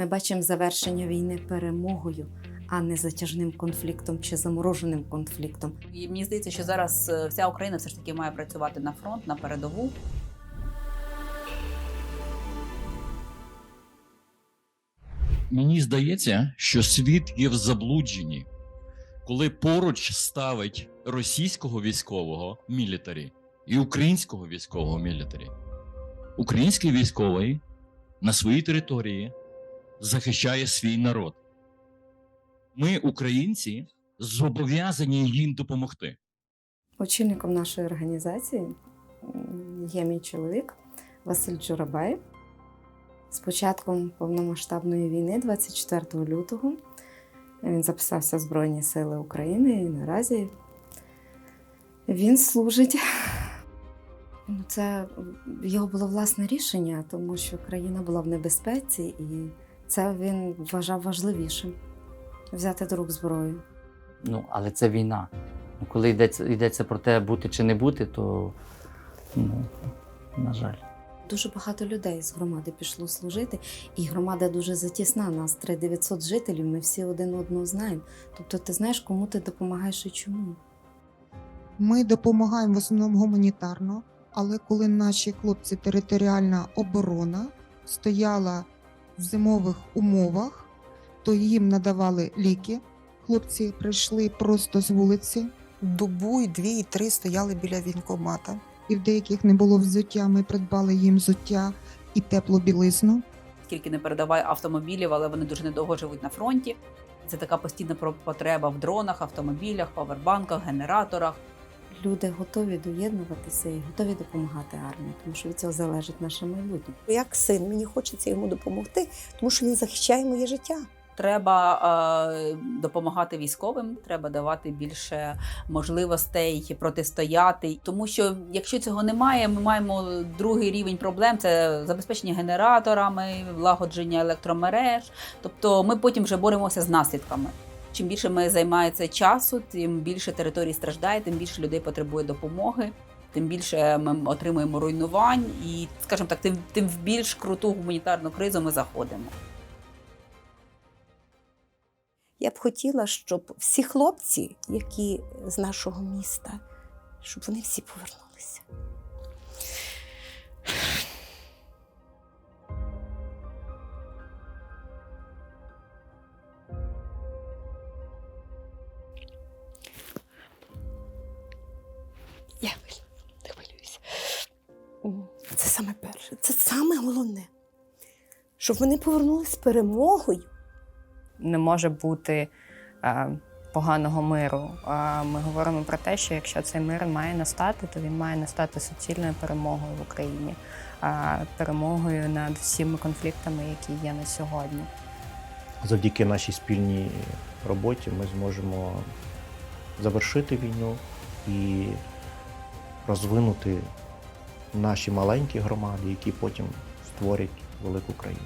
Ми бачимо завершення війни перемогою, а не затяжним конфліктом чи замороженим конфліктом. І мені здається, що зараз е, вся Україна все ж таки має працювати на фронт, на передову. Мені здається, що світ є в заблудженні, коли поруч ставить російського військового мілітарі і українського військового мілітарі. Український військовий на своїй території захищає свій народ. Ми, українці, зобов'язані їм допомогти. Очільником нашої організації є мій чоловік Василь Джурабай. З початком повномасштабної війни, 24 лютого, він записався в Збройні Сили України і наразі він служить. Ну, Це його було власне рішення, тому що країна була в небезпеці, і це він вважав важливішим взяти до рук зброю. Ну, але це війна. Ну, Коли йдеться, йдеться про те, бути чи не бути, то ну, на жаль. Дуже багато людей з громади пішло служити, і громада дуже затісна. Нас 3900 жителів, ми всі один одного знаємо. Тобто ти знаєш, кому ти допомагаєш і чому. Ми допомагаємо в основному гуманітарно, але коли наші хлопці територіальна оборона стояла в зимових умовах, то їм надавали ліки. Хлопці прийшли просто з вулиці, добу і дві, і три стояли біля вінкомата. і в деяких не було взуття. Ми придбали їм взуття і теплу білизну. Скільки не передавай автомобілів, але вони дуже недовго живуть на фронті. Це така постійна потреба в дронах, автомобілях, павербанках, генераторах. Люди готові доєднуватися і готові допомагати армії, тому що від цього залежить наше майбутнє. Як син, мені хочеться йому допомогти, тому що він захищає моє життя. Треба е, допомагати військовим, треба давати більше можливостей протистояти. Тому що якщо цього немає, ми маємо другий рівень проблем: це забезпечення генераторами, влагодження електромереж. Тобто ми потім вже боремося з наслідками. Чим більше ми займається часу, тим більше територій страждає, тим більше людей потребує допомоги. Тим більше ми отримуємо руйнувань, і, скажімо так, тим, тим в більш круту гуманітарну кризу ми заходимо. Я б хотіла, щоб всі хлопці, які з нашого міста, щоб вони всі повернулися. Це саме перше, це саме головне. Щоб вони повернулися з перемогою. не може бути е, поганого миру. А ми говоримо про те, що якщо цей мир має настати, то він має настати суцільною перемогою в Україні, а перемогою над всіми конфліктами, які є на сьогодні. Завдяки нашій спільній роботі ми зможемо завершити війну і розвинути наші маленькі громади, які потім створять велику країну.